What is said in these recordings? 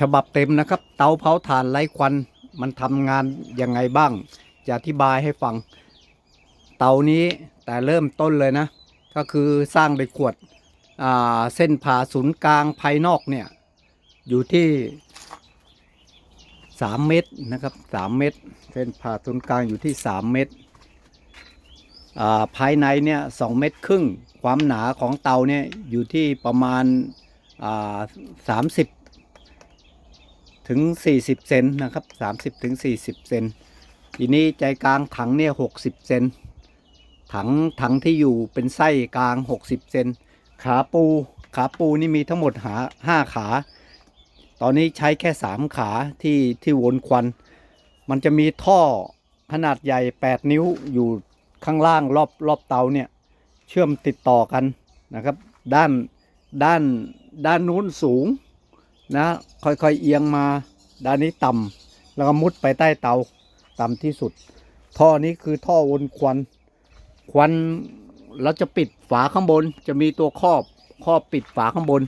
ฉบับเต็มนะครับ เตาเผาถ่านไร้ควันมันทำงานยังไงบ้าง จะอธิบายให้ฟัง เตานี้แต่เริ่มต้นเลยนะ ก็คือสร้างโดยขวดเส้นผ่าศูนย์กลางภายนอกเนี่ย อยู่ที่3เมตรนะครับ3เมตร เส้นผ่าศูนย์กลางอยู่ที่3เมตรภายในเนี่ยสเมตรครึ่ง ความหนาของเตาเนี่ยอยู่ที่ประมาณอ่า30 ถึง 40 เซนนะครับ 30ถึง40 เซนทีนี้ใจกลางถังเนี่ย60 เซนถังถังที่อยู่เป็นไส้กลาง 60 เซนขาปู ขาปูนี่มีทั้งหมดหา5ขา ตอนนี้ใช้แค่ 3 ขาที่ที่วนควัน มันจะมีท่อขนาดใหญ่ 8 นิ้วอยู่ข้างล่างรอบรอบเตาเนี่ยเชื่อมติดต่อกันนะครับ ด้านด้านด้านนู้นสูง นะ ค่อยๆเอียงมา ด้านนี้ต่ำแล้วก็มุดไปใต้เตาต่ำที่สุด ท่อนี้คือท่อวนควัน ควันเราจะปิดฝาข้างบน จะมีตัวครอบครอบปิดฝาข้างบน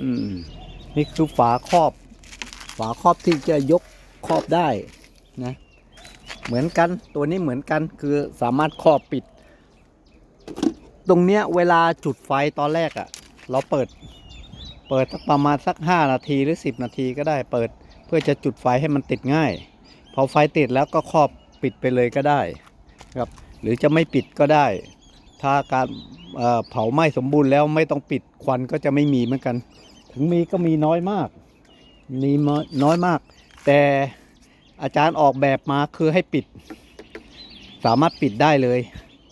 อืม นี่คือฝาครอบ ฝาครอบที่จะยกครอบได้นะ เหมือนกัน ตัวนี้เหมือนกัน คือสามารถครอบปิด ตรงเนี้ยเวลาจุดไฟตอนแรกอะ่ะ เราเปิด เปิดสักประมาณสัก 5 นาทีหรือ 10 นาทีก็ได้เปิด เพื่อจะจุดไฟให้มันติดง่าย พอไฟติดแล้วก็ครอบปิดไปเลยก็ได้ครับหรือจะไม่ปิดก็ได้ ถ้าการเเผาไหม้สมบูรณ์แล้วไม่ต้องปิดควันก็จะไม่มีเหมือนกัน ถึงมีก็มีน้อยมากมีน้อยมาก แต่อาจารย์ออกแบบมาคือให้ปิด สามารถปิดได้เลย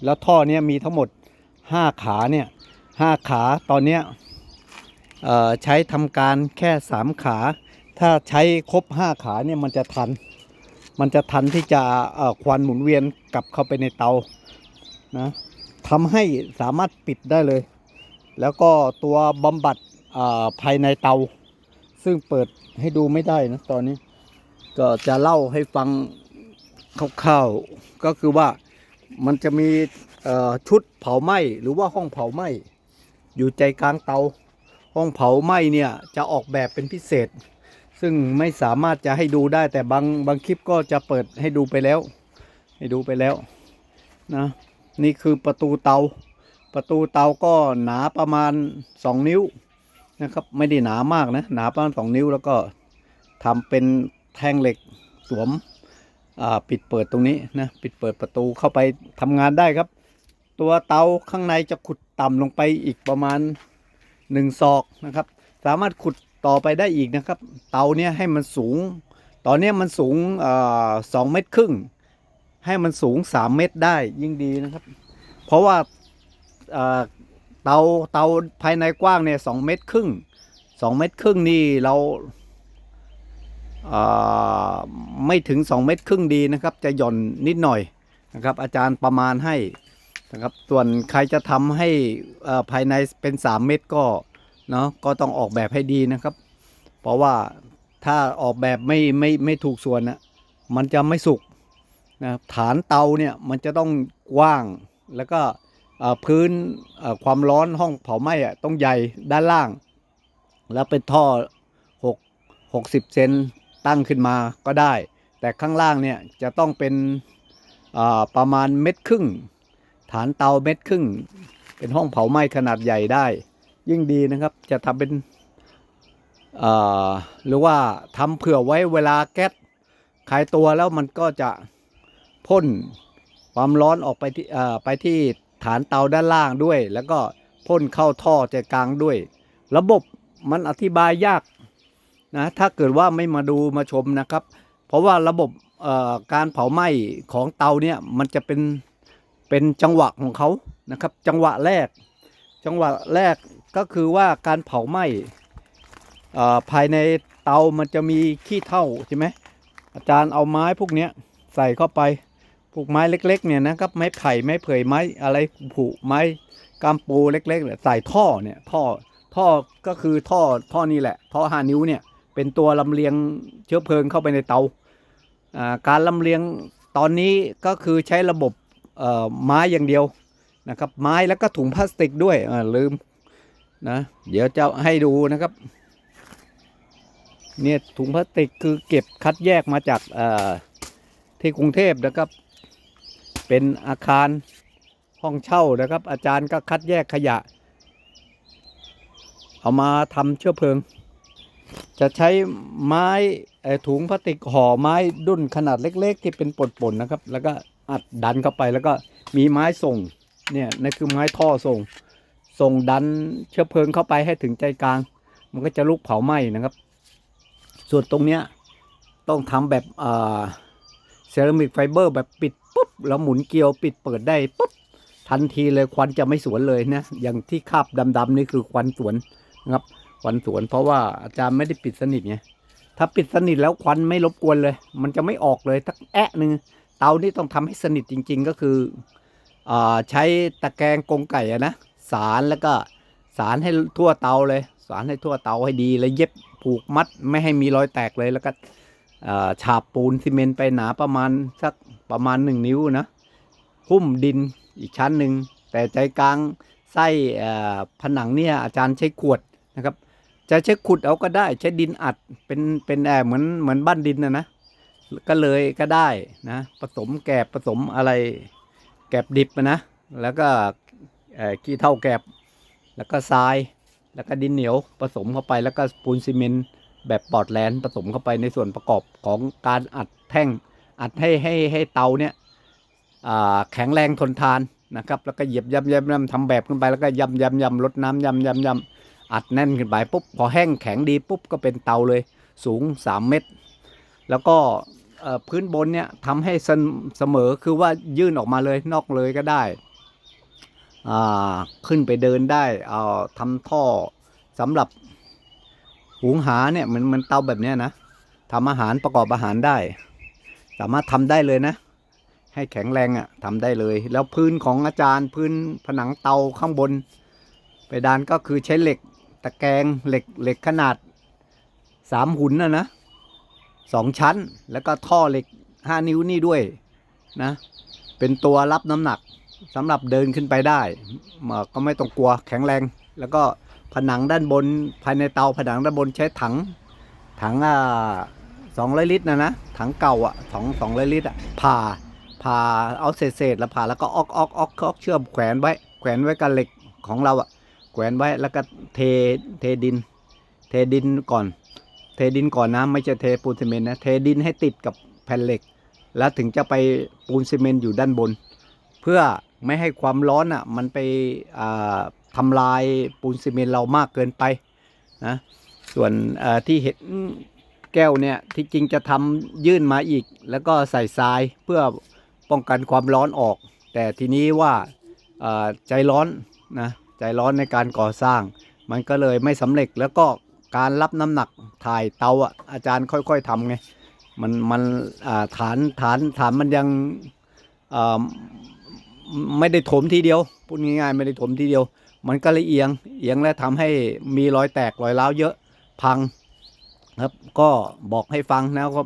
แล้วท่อเนี้ยมีทั้งหมด 5 ขาเนี่ย ห้าขาตอนเนี้ยใช้ทำการแค่3ขา ถ้าใช้ครบ5ขาเนี่ยมันจะทัน มันจะทันที่จะควันหมุนเวียนกลับเข้าไปในเตานะทำให้สามารถปิดได้เลย แล้วก็ตัวบำบัดภายในเตา ซึ่งเปิดให้ดูไม่ได้นะตอนนี้ ก็จะเล่าให้ฟังคร่าวๆก็คือว่ามันจะมีชุดเผาไหม้หรือว่าห้องเผาไหม้ อยู่ใจกลางเตา ห้องเผาไหม้เนี่ยจะออกแบบเป็นพิเศษ ซึ่งไม่สามารถจะให้ดูได้แต่บางบางคลิปก็จะเปิดให้ดูไปแล้ว ให้ดูไปแล้วนะนี่คือประตูเตา ประตูเตาก็หนาประมาณ 2 นิ้วนะครับไม่ได้หนามากนะหนาประมาณ 2 นิ้วแล้วก็ทำเป็นแท่งเหล็กสวมปิดเปิดตรงนี้นะปิดเปิดประตูเข้าไปทำงานได้ครับ ตัวเตาข้างในจะขุด ต่ำลงไปอีกประมาณหนึ่งศอกนะครับ สามารถขุดต่อไปได้อีกนะครับ เตาเนี้ยให้มันสูง ตอนเนี้ยมันสูงสองเมตรครึ่ง ให้มันสูงสามเมตรได้ยิ่งดีนะครับ เพราะว่าเตาเตาภายในกว้างเนี่ยสองเมตรครึ่งสองเมตรครึ่งนี่เราไม่ถึงสองเมตรครึ่งดีนะครับ จะหย่อนนิดหน่อยนะครับ อาจารย์ประมาณให้ นะครับ ส่วนใครจะทำให้ภายในเป็น 3 เมตรก็เนาะก็ต้องออกแบบให้ดีนะครับ เพราะว่าถ้าออกแบบไม่ไม่ไม่ถูกส่วนนะมันจะไม่สุกนะฐานเตาเนี่ยมันจะต้องกว้างแล้วก็พื้นความร้อนห้องเผาไหม้อะต้องใหญ่ด้านล่าง แล้วเป็นท่อ6 60เซนตั้งขึ้นมาก็ได้ แต่ข้างล่างเนี่ยจะต้องเป็นประมาณเม็ดครึ่ง ฐานเตาเม็ดครึ่ง เป็นห้องเผาไหม้ขนาดใหญ่ได้ ยิ่งดีนะครับจะทำเป็นหรือว่าทำเผื่อไว้เวลาแก๊สขายตัวแล้วมันก็จะพ่นความร้อนออกไปที่ไปที่ฐานเตาด้านล่างด้วย แล้วก็พ่นเข้าท่อใจกลางด้วย ระบบมันอธิบายยากนะถ้าเกิดว่าไม่มาดูมาชมนะครับ เพราะว่าระบบการเผาไหม้ของเตาเนี่ยมันจะเป็น เป็นจังหวะของเขานะครับ จังหวะแรก จังหวะแรกก็คือว่าการเผาไหม้ภายในเตามันจะมีขี้เถ้าใช่ไหมอาจารย์เอาไม้พวกนี้ใส่เข้าไปพวกไม้เล็ก ๆ เนี่ยนะครับไม้ไผ่ไม้เผยไม้อะไรผุไม้กามปูเล็กๆเนี่ยใส่ท่อเนี่ยท่อท่อก็คือท่อท่อนี่แหละ ท่อห้านิ้วเนี่ยเป็นตัวลำเลียงเชื้อเพลิงเข้าไปในเตา การลำเลียงตอนนี้ก็คือใช้ระบบ ไม้อย่างเดียวนะครับ ไม้แล้วก็ถุงพลาสติกด้วยลืมนะเดี๋ยวจะให้ดูนะครับเนี่ยถุงพลาสติกคือเก็บคัดแยกมาจากที่กรุงเทพนะครับ เป็นอาคารห้องเช่านะครับ อาจารย์ก็คัดแยกขยะ เอามาทำเชื้อเพลิง จะใช้ไม้ถุงพลาสติกห่อไม้ดุ้นขนาดเล็ก ๆ ที่เป็นป่นๆนะครับ แล้วก็ อัดดันเข้าไปแล้วก็มีไม้ส่งเนี่ยนั่นคือไม้ท่อส่ง ส่งดันเชื้อเพลิงเข้าไปให้ถึงใจกลาง มันก็จะลุกเผาไหม้นะครับ ส่วนตรงเนี้ยต้องทำแบบอ่าเซรามิกไฟเบอร์แบบปิดปุ๊บแล้วหมุนเกลียวปิดเปิดได้ปุ๊บทันทีเลยควันจะไม่สวนเลยนะอย่างที่คาบดำๆนี่คือควันสวนนะครับควันสวน เพราะว่าอาจารย์ไม่ได้ปิดสนิทไงถ้าปิดสนิทแล้วควันไม่รบกวนเลย มันจะไม่ออกเลยทักแอะหนึ่ง เตานี่ต้องทำให้สนิทจริง ๆ ก็คืออาใช้ตะแกรงกรงไก่นะสารแล้วก็สารให้ทั่วเตาเลยสารให้ทั่วเตาให้ดีแล้วเย็บผูกมัดไม่ให้มีรอยแตกเลยแล้วก็อ่าฉาบปูนซีเมนต์ไปหนาประมาณสักประมาณหนึ่งนิ้วนะหุ้มดินอีกชั้นหนึ่งแต่ใจกลางไส้เอ่อผนังเนี่ยอาจารย์ใช้ขวดนะครับ จะใช้ขุดเอาก็ได้ใช้ดินอัดเป็นเป็นแอเหมือนเหมือนบ้านดินนะนะ ก็เลยก็ได้นะผสมแกบผสมอะไร แกบดิบนะแล้วก็ขี้เท่าแกบแล้วก็ทรายแล้วก็ดินเหนียวผสมเข้าไปแล้วก็ปูนซีเมนต์แบบปอร์ตแลนผสมเข้าไปในส่วนประกอบของการอัดแท่ง อัดให้ให้ให้เตาเนี่ยแข็งแรงทนทานนะครับ แล้วก็เหยียบยำยำยำทำแบบขึ้นไปแล้วก็ยำยำยำลดน้ำยำยำยำอัดแน่นขึ้นไปปุ๊บพอแห้งแข็งดีปุ๊บก็เป็นเตาเลยสูง 3 เมตร แล้วก็ พื้นบนเนี่ยทำให้เสมเสมอคือว่ายื่นออกมาเลยนอกเลยก็ได้ขึ้นไปเดินได้เอาทำท่อสำหรับหุงหาเนี่ยเหมือนเหมือนเตาแบบเนี้ยนะทำอาหารประกอบอาหารได้ สามารถทำได้เลยนะ ให้แข็งแรงอะ่ะทำได้เลย แล้วพื้นของอาจารย์พื้นผนังเตาข้างบนเพดานก็คือใช้เหล็กตะแกรงเหล็กเหล็กขนาดสามหุ่นนะนะ สองชั้น แล้วก็ท่อเหล็กห้านิ้วนี่ด้วยนะเป็นตัวรับน้ำหนักสำหรับเดินขึ้นไปได้ ก็ไม่ต้องกลัวแข็งแรง แล้วก็ผนังด้านบนภายในเตาผนังด้านบนใช้ถังถังอ่าสองร้อยลิตรนะนะถังเก่าอะสองสองร้อยลิตรอะผ่าผ่าเอาเศษเศษแล้วผ่าแล้วก็ออกออกออกออกเชื่อมแขวนไว้ แขวนไว้กับเหล็กของเราอะแขวนไว้แล้วก็เทเทดิน เทดินก่อน เทดินก่อนนะไม่ใช่เทปูนซีเมนต์นะเทดินให้ติดกับแผ่นเหล็ก แล้วถึงจะไปปูนซีเมนต์อยู่ด้านบน เพื่อไม่ให้ความร้อนอะมันไปอ่าทำลายปูนซีเมนต์เรามากเกินไปนะส่วนที่เห็นแก้วเนี่ยที่จริงจะทำยื่นมาอีก แล้วก็ใส่ทรายเพื่อป้องกันความร้อนออก แต่ทีนี้ว่าใจร้อนนะใจร้อนในการก่อสร้าง มันก็เลยไม่สำเร็จแล้วก็ การรับน้ำหนักถ่ายเตาอะอาจารย์ค่อย ๆทำไงมันมันฐานฐานฐานมันยังไม่ได้ถมทีเดียวพูดง่ายๆไม่ได้ถมทีเดียว มันก็เลยเอียงเอียงและทำให้มีรอยแตกรอยร้าวเยอะพังครับก็บอกให้ฟังนะก็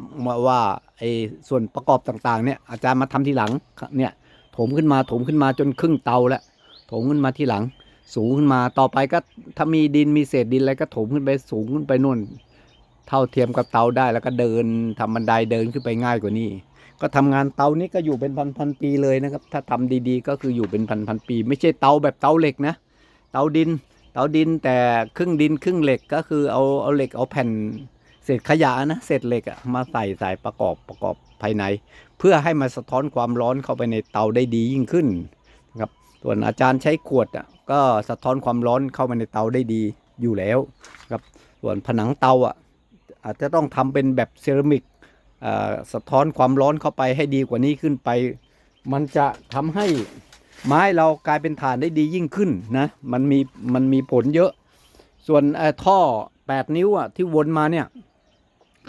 ว่าไอ้ส่วนประกอบต่างๆเนี่ยอาจารย์มาทำทีหลังเนี่ยถมขึ้นมาถมขึ้นมาจนครึ่งเตาแล้วถมขึ้นมาทีหลัง สูงขึ้นมาต่อไปก็ถ้ามีดินมีเศษดินอะไรก็ถมขึ้นไปสูงขึ้นไปนู่น เท่าเทียมกับเตาได้แล้วก็เดินทำบันไดเดินขึ้นไปง่ายกว่านี้ ก็ทำงานเตานี้ก็อยู่เป็นพันพันปีเลยนะครับ ถ้าทำดีๆ ก็คืออยู่เป็นพันพันปี ไม่ใช่เตาแบบเตาเหล็กนะ เตาดิน เตาดินแต่ครึ่งดินครึ่งเหล็กก็คือเอาเอาเหล็กเอาแผ่นเศษขยะนะเศษเหล็กอะมาใส่ใส่ประกอบประกอบภายใน เพื่อให้มันสะท้อนความร้อนเข้าไปในเตาได้ดียิ่งขึ้น ส่วนอาจารย์ใช้ขวดอะก็สะท้อนความร้อนเข้ามาในเตาได้ดีอยู่แล้วครับส่วนผนังเตาอะอาจจะต้องทำเป็นแบบเซรามิกสะท้อนความร้อนเข้าไปให้ดีกว่านี้ขึ้นไป มันจะทำให้ไม้เรากลายเป็นฐานได้ดียิ่งขึ้นนะมันมีมันมีผลเยอะ ส่วนท่อท่อ8นิ้วอะที่วนมาเนี่ย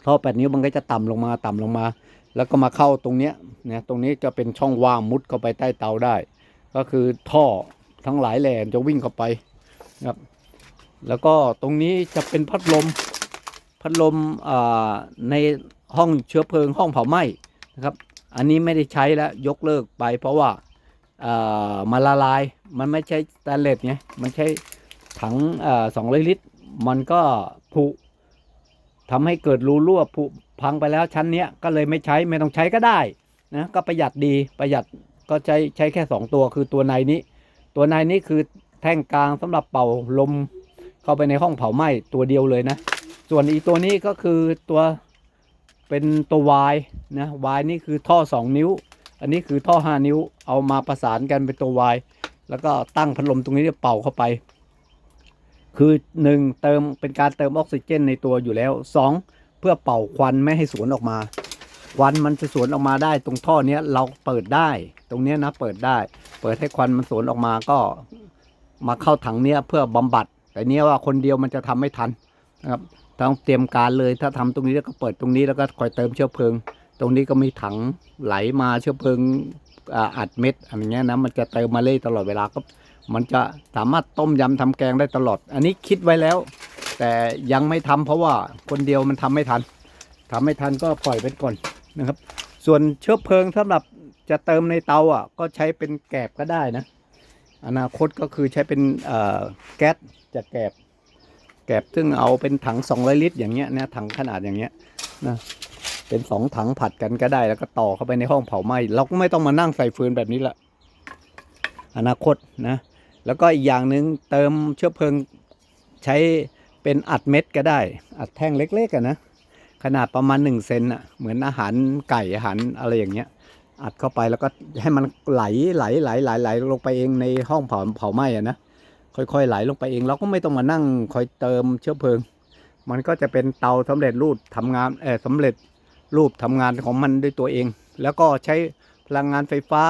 ท่อ 8 นิ้วมันก็จะต่ำลงมาต่ำลงมา แล้วก็มาเข้าตรงเนี้ยเนี่ยตรงนี้จะเป็นช่องว่างมุดเข้าไปใต้เตาได้ ก็คือท่อทั้งหลายแหล่จะวิ่งเข้าไปนะครับ แล้วก็ตรงนี้จะเป็นพัดลมพัดลมอ่าในห้องเชื้อเพลิงห้องเผาไหม้นะครับ อันนี้ไม่ได้ใช้แล้วยกเลิกไป เพราะว่าอ่ามาละลายมันไม่ใช่สแตนเลสไงมันใช้ถังสองร้อยลิตร มันก็ผุทำให้เกิดรูรั่วผุพังไปแล้วชั้นเนี้ยก็เลยไม่ใช้ไม่ต้องใช้ก็ได้นะก็ประหยัดดีประหยัด ก็ใช้ใช้แค่สองตัวคือตัวในนี้ ตัวในนี้คือแท่งกลางสำหรับเป่าลมเข้าไปในห้องเผาไหม้ตัวเดียวเลยนะ ส่วนอีตัวนี้ก็คือตัวเป็นตัววายนะวายนี่คือท่อ 2 นิ้ว อันนี้คือท่อ 5 นิ้ว เอามาประสานกันเป็นตัววายแล้วก็ตั้งพัดลมตรงนี้เป่าเข้าไป คือหนึ่งเติมเป็นการเติมออกซิเจนในตัวอยู่แล้วสองเพื่อเป่าควันไม่ให้สวนออกมา ควันมันจะสวนออกมาได้ ตรงท่อเนี้ยเราเปิดได้ ตรงเนี้ยนะเปิดได้ เปิดให้ควันมันสวนออกมาก็มาเข้าถังเนี้ยเพื่อบำบัด แต่เนี้ยว่าคนเดียวมันจะทำไม่ทันนะครับต้องเตรียมการเลยถ้าทำตรงนี้แล้วก็เปิดตรงนี้แล้วก็คอยเติมเชื้อเพลิง ตรงนี้ก็มีถังไหลมาเชื้อเพลิงอัดเม็ดอะไรเงี้ยนะมันจะเติมมาเลยตลอดเวลาก็มันจะสามารถต้มยำทำแกงได้ตลอด อันนี้คิดไว้แล้ว แต่ยังไม่ทำเพราะว่าคนเดียวมันทำไม่ทันทำไม่ทันก็ปล่อยไปก่อน นะครับ ส่วนเชื้อเพลิงสำหรับจะเติมในเตาอะ ก็ใช้เป็นแกบก็ได้นะ อนาคตก็คือใช้เป็นแก๊สจากแกบ แกบซึ่งเอาเป็นถัง 200 ลิตร อย่างเงี้ยนะถังขนาดอย่างเงี้ยนะเป็นสองถังผัดกันก็ได้แล้วก็ต่อเข้าไปในห้องเผาไหม้เราก็ไม่ต้องมานั่งใส่ฟืนแบบนี้ละอนาคตนะ แล้วก็อีกอย่างหนึ่งเติมเชื้อเพลิงใช้เป็นอัดเม็ดก็ได้ อัดแท่งเล็กๆกันนะ ขนาดประมาณ1เซนอะเหมือนอาหารไก่อาหารอะไรอย่างเงี้ย อัดเข้าไปแล้วก็ให้มันไหลไหลไหลไหลไหลลงไปเองในห้องเผาเผาไหม้อะนะค่อยๆไหลลงไปเอง เราก็ไม่ต้องมานั่งคอยเติมเชื้อเพลิง มันก็จะเป็นเตาสำเร็จรูปทำงานเออสำเร็จรูปทำงานของมันด้วยตัวเอง แล้วก็ใช้พลังงานไฟฟ้า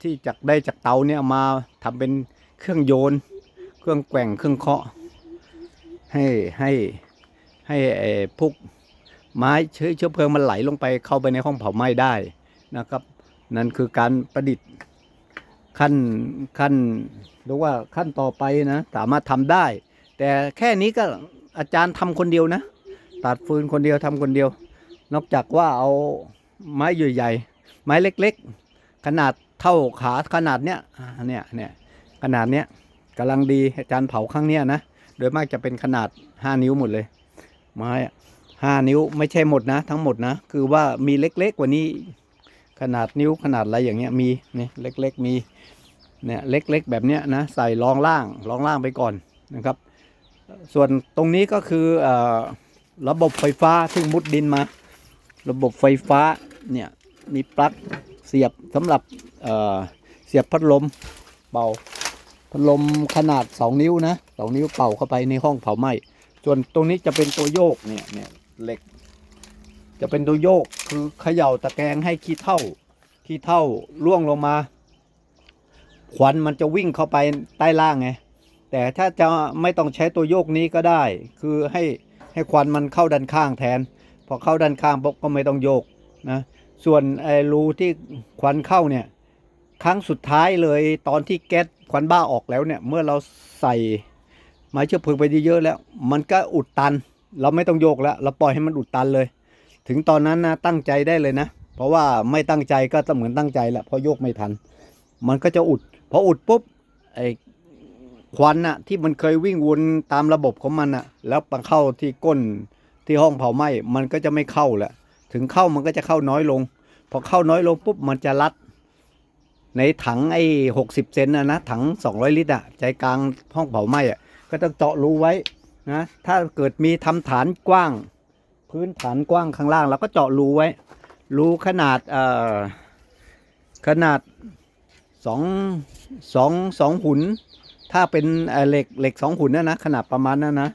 ที่จากได้จากเตาเนี่ยมาทำเป็นเครื่องโยน เครื่องแกว่งเครื่องเคาะ ให้ให้ให้พวก ไม้เชื้อเชื้อเพลิงมันไหลลงไปเข้าไปในห้องเผาไหม้ได้นะครับ นั่นคือการประดิษฐ์ขั้นขั้นเรียกว่าขั้นต่อไปนะสามารถทำได้ แต่แค่นี้ก็อาจารย์ทำคนเดียวนะ ตัดฟืนคนเดียวทำคนเดียว นอกจากว่าเอาไม้ใหญ่ๆไม้เล็กๆ ขนาดเท่าขาขนาดเนี้ยเนี่ยเนี่ยขนาดเนี้ยกำลังดีอาจารย์เผาครั้งเนี้ยนะโดยมากจะเป็นขนาด 5 นิ้วหมดเลยไม้อะ ห้านิ้วไม่ใช่หมดนะ ทั้งหมดนะ คือว่ามีเล็กๆกว่านี้ ขนาดนิ้วขนาดอะไรอย่างเงี้ยมีเนี่ยเล็กๆมีเนี่ยเล็กๆแบบเนี้ยนะใส่รองล่างรองล่างไปก่อนนะครับ ส่วนตรงนี้ก็คืออระบบไฟฟ้าซึ่งมุดดินมา ระบบไฟฟ้าเนี่ยมีปลั๊กเสียบสำหรับเเสียบพัดลมเป่าพัดลมขนาด 2 นิ้วนะ2นิ้วเป่าเข้าไปในห้องเผาไหม้ส่วนตรงนี้จะเป็นตัวโยกเนี่ยเนี่ย เหล็ก จะเป็นตัวโยกคือเขย่าตะแกรงให้ขี้เท่าขี้เท่าล่วงลงมาควันมันจะวิ่งเข้าไปใต้ล่างไงแต่ถ้าจะไม่ต้องใช้ตัวโยกนี้ก็ได้ คือให้ให้ควันมันเข้าด้านข้างแทน พอเข้าด้านข้างปุ๊บก็ไม่ต้องโยกนะส่วนไอ้รูที่ควันเข้าเนี่ยครั้งสุดท้ายเลยตอนที่แก๊สควันบ้าออกแล้วเนี่ยเมื่อเราใส่ไม้เชื้อเพลิงไปเยอะแล้ว มันก็อุดตัน เราไม่ต้องโยกแล้ว เราปล่อยให้มันอุดตันเลย ถึงตอนนั้นนะตั้งใจได้เลยนะ เพราะว่าไม่ตั้งใจก็เหมือนตั้งใจแหละเพราะโยกไม่ทัน มันก็จะอุด พออุดปุ๊บไอ้ควันน่ะที่มันเคยวิ่งวนตามระบบของมันน่ะแล้วมาเข้าที่ก้นที่ห้องเผาไหม้มันก็จะไม่เข้าแหละถึงเข้ามันก็จะเข้าน้อยลง พอเข้าน้อยลงปุ๊บมันจะรัด ในถังไอ้หกสิบเซนนะนะถังสองร้อยลิตรอะใจกลางห้องเผาไหม้อะก็ต้องเจาะรูไว้ นะถ้าเกิดมีทำฐานกว้าง พื้นฐานกว้างข้างล่างเราก็เจาะรูไว้รูขนาดเอ่อขนาดสองสองสองหุนถ้าเป็นเเหล็กเหล็กสองหุนนะนะขนาดประมาณนั้นนะ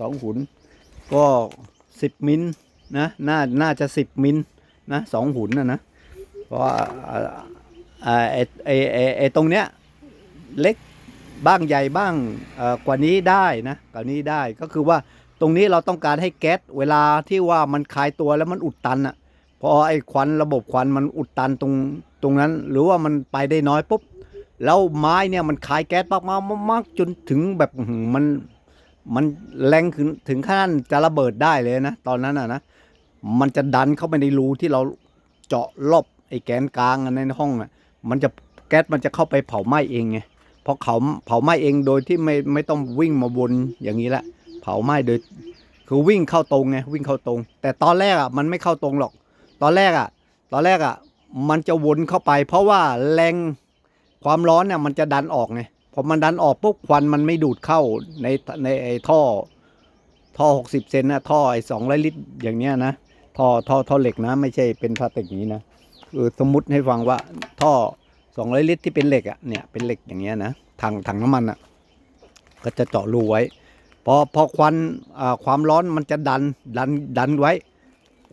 สองหุนก็สิบมิลนะน่าน่าจะสิบมิลนะสองหุนนะนะเพราะไอไอไอตรงเนี้ยเล็ก บ้างใหญ่บ้างกว่านี้ได้นะกว่านี้ได้ก็คือว่าตรงนี้เราต้องการให้แก๊สเวลาที่ว่ามันคลายตัวแล้วมันอุดตันอะพอไอ้ควันระบบควันมันอุดตันตรงตรงนั้น หรือว่ามันไปได้น้อยปุ๊บแล้วไม้เนี่ยมันคายแก๊สมากๆมากจนถึงแบบมันมันแรงถึงถึงขั้นจะระเบิดได้เลยนะตอนนั้นอะนะมันจะดันเข้าไปในรูที่เราเจาะรอบไอ้แกนกลางในห้องอะมันจะแก๊สมันจะเข้าไปเผาไหม้เองไง เพราะเขาเผาไหม้เองโดยที่ไม่ไม่ต้องวิ่งมาวนอย่างนี้ละเผาไหม้โดย คือวิ่งเข้าตรงไงวิ่งเข้าตรง แต่ตอนแรกอะมันไม่เข้าตรงหรอก ตอนแรกอะ ตอนแรกอะ มันจะวนเข้าไป เพราะว่าแรงความร้อนเนี่ยมันจะดันออกไงพอมันดันออกปุ๊บควันมันไม่ดูดเข้าในในไอ้ท่อ ท่อหกสิบเซนนะท่อไอ้สองลิตรอย่างเนี้ยนะท่อท่อท่อเหล็กนะ ไม่ใช่เป็นพลาสติกนี้นะเออสมมติให้ฟังว่าท่อ สองร้อยลิตรที่เป็นเหล็กอะเนี่ยเป็นเหล็กอย่างเงี้ยนะถังถังน้ำมันอะก็จะเจาะรูไว้พอพอควันความร้อนมันจะดันดันดันไว้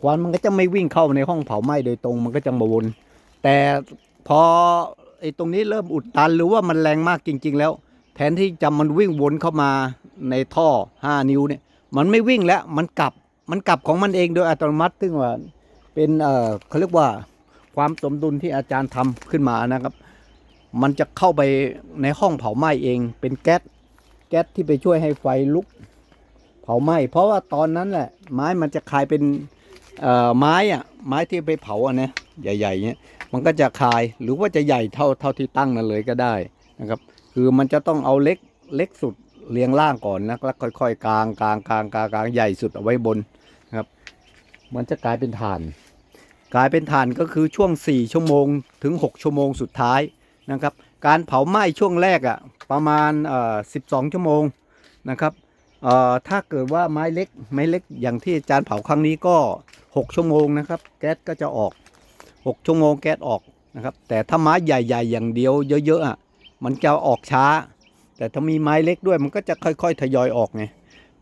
ควันมันก็จะไม่วิ่งเข้าในห้องเผาไหม้โดยตรงมันก็จะมาวนแต่พอไอ้ตรงนี้เริ่มอุดตันหรือว่ามันแรงมากจริง ๆ แล้ว แทนที่จะมันวิ่งวนเข้ามาในท่อ 5 นิ้วเนี่ย มันไม่วิ่งแล้วมันกลับมันกลับของมันเองโดยอัตโนมัติซึ่งว่าเป็นเออเขาเรียกว่า ความสมดุลที่อาจารย์ทำขึ้นมานะครับ มันจะเข้าไปในห้องเผาไหม้เอง เป็นแก๊สแก๊สที่ไปช่วยให้ไฟลุกเผาไหม้เพราะว่าตอนนั้นแหละไม้มันจะคลายเป็นเอ่อไม้อะไม้ที่ไปเผาอะนะใหญ่ๆเนี้ยมันก็จะคลายหรือว่าจะใหญ่เท่าเท่าที่ตั้งนั่นเลยก็ได้นะครับ คือมันจะต้องเอาเล็กเล็กสุดเรียงล่างก่อนนะแล้วค่อยๆกลางกลางกลางกลางกลางใหญ่สุดเอาไว้บนนะครับ มันจะกลายเป็นฐาน กลายเป็นฐานก็คือช่วง 4 ชั่วโมงถึง 6 ชั่วโมงสุดท้ายนะครับ การเผาไหม้ช่วงแรกอะ่ะประมาณเอ่อ12 ชั่วโมงนะครับเอ่อถ้าเกิดว่าไม้เล็กไม้เล็กอย่างที่อาจารย์เผาครั้งนี้ก็ 6 ชั่วโมงนะครับ แก๊สก็จะออก 6 ชั่วโมงแก๊สออกนะครับ แต่ถ้าไม้ใหญ่ๆ อย่างเดียวเยอะๆอะมันจะออกช้า แต่ถ้ามีไม้เล็กด้วยมันก็จะค่อยๆทยอยออกไง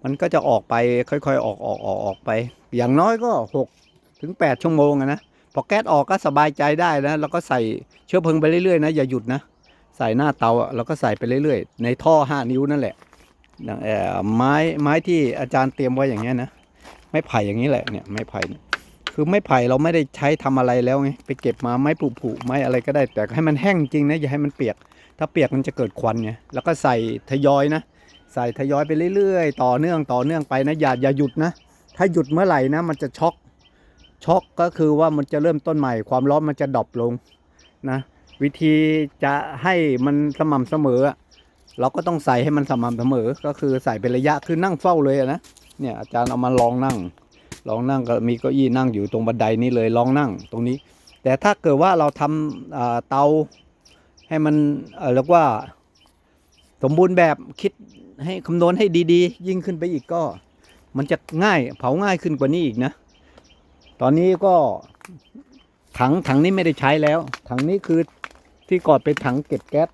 มันก็จะออกไปค่อยๆ ออกออกออกออกไป อย่างน้อยก็ 6 ถึง 8 ชั่วโมงอะนะพอแก๊สออกก็สบายใจได้นะแล้วก็ใส่เชื้อเพลิงไปเรื่อยๆนะอย่าหยุดนะใส่หน้าเตาอะเราก็ใส่ไปเรื่อยๆ ในท่อ 5 นิ้วนั่นแหละไม้ไม้ที่อาจารย์เตรียมไว้อย่างเงี้ยนะไม้ไผ่อย่างนี้แหละเนี่ยไม้ไผ่คือไม้ไผ่เราไม่ได้ใช้ทำอะไรแล้วไงไปเก็บมาไม้ผุๆไม้อะไรก็ได้แต่ให้มันแห้งจริงนะอย่าให้มันเปียก ถ้าเปียกมันจะเกิดควันไงแล้วก็ใส่ทยอยนะใส่ทยอยไปเรื่อยๆ ต่อเนื่องต่อเนื่องไปนะอย่าอย่าหยุดนะ ถ้าหยุดเมื่อไหร่นะมันจะช็อก ช็อกก็คือว่ามันจะเริ่มต้นใหม่ ความร้อนมันจะดรอปลงนะ วิธีจะให้มันสม่ำเสมอ เราก็ต้องใส่ให้มันสม่ำเสมอ ก็คือใส่เป็นระยะคือนั่งเฝ้าเลยนะเนี่ยอาจารย์เอามาลองนั่ง ลองนั่งก็มีเก้าอี้นั่งอยู่ตรงบันไดนี้เลยลองนั่งตรงนี้ แต่ถ้าเกิดว่าเราทำเตาให้มันเอ่อเรียกว่าสมบูรณ์แบบคิดให้คำนวณให้ดีๆ ยิ่งขึ้นไปอีกก็ มันจะง่ายเผาง่ายขึ้นกว่านี้อีกนะ ตอนนี้ก็ถังถังนี้ไม่ได้ใช้แล้ว ถังนี้คือที่ก่อนเป็นถังเก็บแก๊ส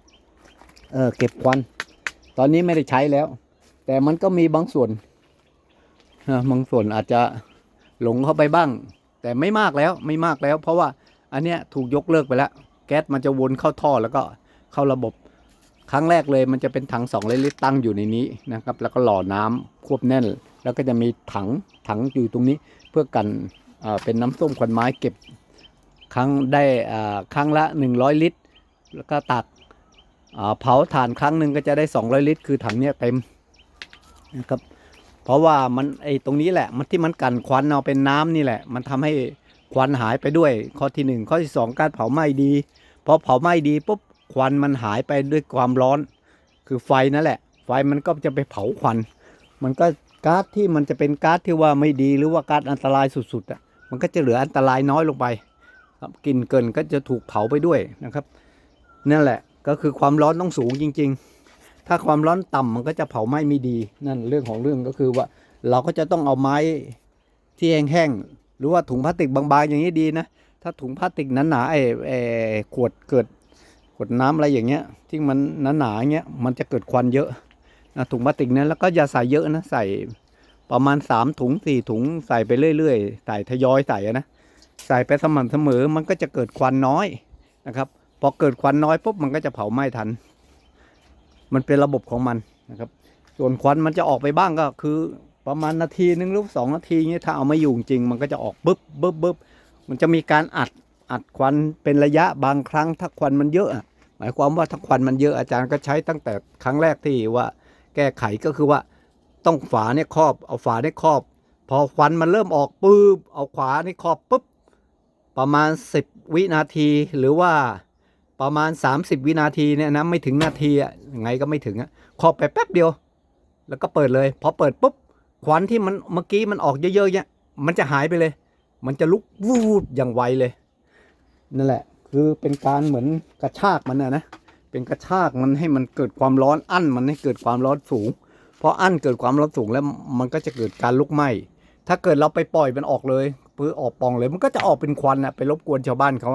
เออเก็บควัน ตอนนี้ไม่ได้ใช้แล้ว แต่มันก็มีบางส่วนบางส่วนอาจจะหลงเข้าไปบ้าง แต่ไม่มากแล้วไม่มากแล้ว เพราะว่าอันเนี้ยถูกยกเลิกไปแล้ว แก๊สมันจะวนเข้าท่อแล้วก็เข้าระบบครั้งแรกเลยมันจะเป็นถัง2ลิตรตั้งอยู่ในนี้นะครับ แล้วก็หล่อน้ำควบแน่น แล้วก็จะมีถังถังอยู่ตรงนี้เพื่อกัน เป็นน้ำส้มควันไม้เก็บครั้งได้ครั้งละ 100 ลิตร แล้วก็ตักเผาถ่านครั้งหนึ่งก็จะได้ 200 ลิตร คือถังเนี้ยเต็มนะครับเพราะว่ามันไอตรงนี้แหละมันที่มันกันควันเอาเป็นน้ำนี่แหละ มันทำให้ควันหายไปด้วย ข้อที่หนึ่งข้อที่สองการเผาไหม้ดีพอเผาไหม้ดีปุ๊บควันมันหายไปด้วยความร้อน คือไฟนั่นแหละ ไฟมันก็จะไปเผาควัน มันก็ก๊าซที่มันจะเป็นก๊าซที่ว่าไม่ดีหรือว่าก๊าซอันตรายสุดๆอะ มันก็จะเหลืออันตรายน้อยลงไปครับกินเกินก็จะถูกเผาไปด้วยนะครับนั่นแหละก็คือความร้อนต้องสูงจริง ๆ ถ้าความร้อนต่ำมันก็จะเผาไหม้ไม่ดีนั่นเรื่องของเรื่องก็คือว่าเราก็จะต้องเอาไม้ที่แห้งๆหรือว่าถุงพลาสติกบางๆอย่างนี้ดีนะถ้าถุงพลาสติกหนาๆไอ้ไอ้ขวดเกิดขวดน้ำอะไรอย่างเงี้ยที่มันหนาๆอย่างเงี้ยมันจะเกิดควันเยอะนะถุงพลาสติกนั้นแล้วก็อย่าใส่เยอะนะใส่ ประมาณสามถุงสี่ถุงใส่ไปเรื่อยๆ ใส่ทยอยใส่นะ ใส่ไปสม่ำเสมอมันก็จะเกิดควันน้อยนะครับพอเกิดควันน้อยปุ๊บมันก็จะเผาไหม้ทัน มันเป็นระบบของมันนะครับ ส่วนควันมันจะออกไปบ้างก็คือ ประมาณนาทีหนึ่งหรือสองนาทีเงี้ยถ้าเอาไม่อยู่จริง มันก็จะออกบึ๊บบึ๊บบึ๊บมันจะมีการอัดอัดควันเป็นระยะบางครั้งถ้าควันมันเยอะหมายความว่าถ้าควันมันเยอะอาจารย์ก็ใช้ตั้งแต่ครั้งแรกที่ว่าแก้ไขก็คือว่า ต้องฝาเนี่ยครอบ เอาฝาเนี่ยครอบ พอควันมันเริ่มออกปุ๊บเอาขวานี่ครอบปุ๊บประมาณ 10 วินาทีหรือว่าประมาณ 30 วินาทีเนี่ยนะไม่ถึงนาทีอะยังไงก็ไม่ถึงอะครอบไปแป๊บเดียว แล้วก็เปิดเลยพอเปิดปุ๊บควันที่มันเมื่อกี้มันออกเยอะๆเนี่ยมันจะหายไปเลย มันจะลุกวูบอย่างไวเลย นั่นแหละ คือเป็นการเหมือนกระชากมันนะนะเป็นกระชากมันให้มันเกิดความร้อนอั้นมันให้เกิดความร้อนสูง ออั้นเกิดความร้อนสูงแล้วมันก็จะเกิดการลุกไหม้ถ้าเกิดเราไปปล่อยมันออกเลยปื้อออกปองเลยมันก็จะออกเป็นควันอะไปรบกวนชาวบ้านเขา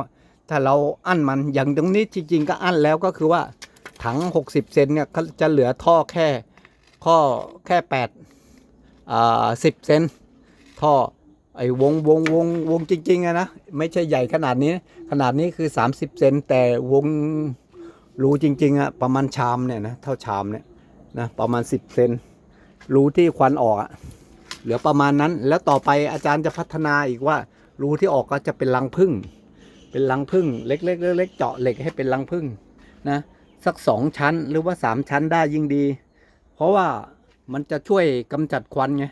ถ้าเราอั้นมันอย่างตรงนี้จริง ๆ ก็อั้นแล้วก็คือว่าถัง 60 เซนเนี่ยเขาจะเหลือท่อแค่ข้อแค่8อ่า10เซนท่อไอ้วงวงวงวงจริงๆอะนะไม่ใช่ใหญ่ขนาดนี้ขนาดนี้คือ 30 เซนแต่วงรูจริงๆอะประมาณชามเนี่ยนะเท่าชามเนี่ย นะประมาณ 10เซนรูที่ควันออกอะเหลือประมาณนั้น แล้วต่อไปอาจารย์จะพัฒนาอีกว่ารูที่ออกก็จะเป็นรังผึ้งเป็นรังผึ้งเล็กๆเล็กๆเจาะเหล็กให้เป็นรังผึ้งนะสักสองชั้นหรือว่าสามชั้นได้ยิ่งดี เพราะว่ามันจะช่วยกำจัดควันไง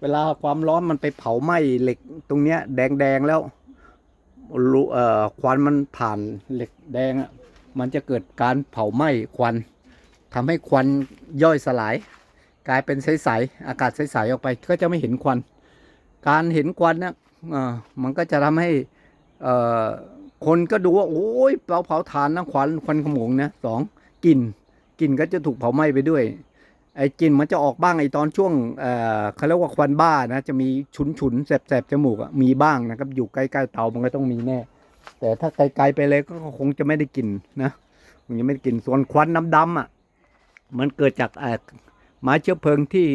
เวลาความร้อนมันไปเผาไหม้เหล็กตรงเนี้ยแดงๆแล้วรูเอ่อควันมันผ่านเหล็กแดงอะมันจะเกิดการเผาไหม้ควัน ทำให้ควันย่อยสลาย กลายเป็นใสๆอากาศใสๆออกไปก็จะไม่เห็นควัน การเห็นควันนะเอ่อมันก็จะทำให้คนก็ดูว่าโอ้ยเผาเผาถ่านนะควันควันขโมงนะสองกลิ่นกลิ่นก็จะถูกเผาไหม้ไปด้วยไอ้กลิ่นมันจะออกบ้างไอ้ตอนช่วงเอ่อเขาเรียกว่าควันบ้านะจะมีฉุนฉุนแสบแสบจมูกมีบ้างนะครับอยู่ใกล้ๆเตามันก็ต้องมีแน่แต่ถ้าไกลๆไปเลยก็คงจะไม่ได้กลิ่นนะคงจะไม่ได้กลิ่นส่วนควันดำๆอะ มันเกิดจากไม้เชื้อเพลิงที่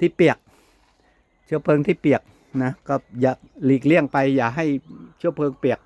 ที่เปียก เชื้อเพลิงที่เปียกนะก็อย่าหลีกเลี่ยงไปอย่าให้เชื้อเพลิงเปียก